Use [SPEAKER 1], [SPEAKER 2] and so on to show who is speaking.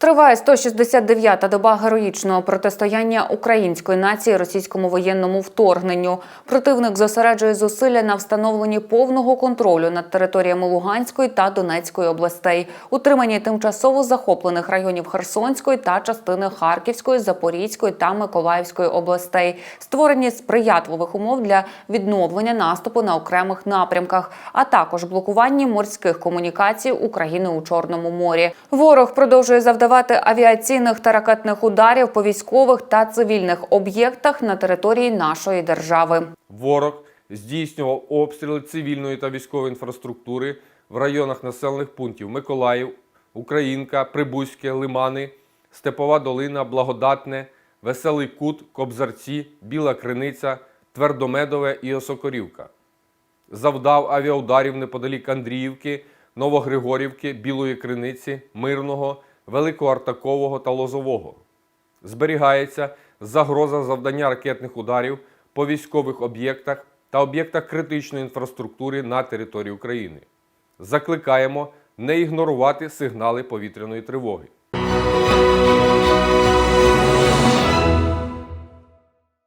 [SPEAKER 1] Триває 169-та доба героїчного протистояння української нації російському воєнному вторгненню. Противник зосереджує зусилля на встановленні повного контролю над територіями Луганської та Донецької областей, утриманні тимчасово захоплених районів Херсонської та частини Харківської, Запорізької та Миколаївської областей, створенні сприятливих умов для відновлення наступу на окремих напрямках, а також блокуванні морських комунікацій України у Чорному морі. Ворог продовжує завдавати авіаційних та ракетних ударів по військових та цивільних об'єктах на території нашої держави.
[SPEAKER 2] Ворог здійснював обстріли цивільної та військової інфраструктури в районах населених пунктів Миколаїв, Українка, Прибузьке, Лимани, Степова Долина, Благодатне, Веселий Кут, Кобзарці, Біла Криниця, Твердомедове і Осокорівка. Завдав авіаударів неподалік Андріївки, Новогригорівки, Білої Криниці, Мирного, Великоартакового та Лозового. Зберігається загроза завдання ракетних ударів по військових об'єктах та об'єктах критичної інфраструктури на території України. Закликаємо не ігнорувати сигнали повітряної тривоги.